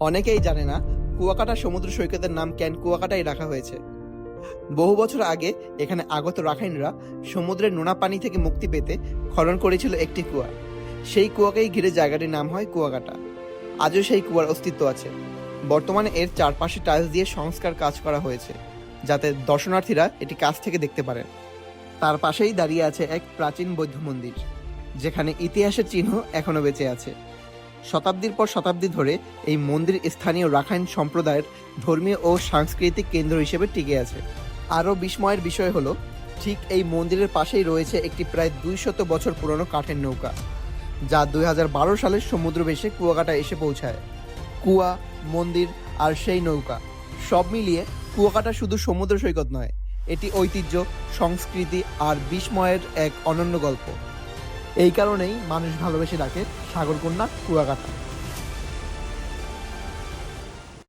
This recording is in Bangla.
অনেকেই জানে না, কুয়াকাটা সমুদ্র সৈকতের নাম ক্যান কুয়াকাটাই রাখা হয়েছে। বহু বছর আগে, এখানে আগত রাখাইনরা সমুদ্রের নোনা পানি থেকে মুক্তি পেতে খনন করেছিল একটি কুয়া। সেই কুয়াকেই ঘিরে জায়গাটির নাম হয় কুয়াকাটা। আজও সেই কুয়ার অস্তিত্ব আছে। বর্তমানে এর চারপাশে টাইলস দিয়ে সংস্কার কাজ করা হয়েছে, যাতে দর্শনার্থীরা এটি কাছ থেকে দেখতে পারেন। তার পাশেই দাঁড়িয়ে আছে এক প্রাচীন বৌদ্ধ মন্দির, যেখানে ইতিহাসের চিহ্ন এখনও বেঁচে আছে। শতাব্দীর পর শতাব্দী ধরে এই মন্দির স্থানীয় রাখাইন সম্প্রদায়ের ধর্মীয় ও সাংস্কৃতিক কেন্দ্র হিসেবে টিকে আছে। আরও বিস্ময়ের বিষয় হলো, ঠিক এই মন্দিরের পাশেই রয়েছে একটি প্রায় দুইশত বছর পুরনো কাঠের নৌকা, যা দুই হাজার বারো সালের সমুদ্রবেশে কুয়াকাটা এসে পৌঁছায়। কুয়া, মন্দির আর সেই নৌকা সব মিলিয়ে কুয়াকাটা শুধু সমুদ্র সৈকত নয়, এটি ঐতিহ্য, সংস্কৃতি আর বিস্ময়ের এক অনন্য গল্প। এই কারণেই মানুষ ভালোবেসে ডাকে সাগরকন্যা কুয়াকাটা।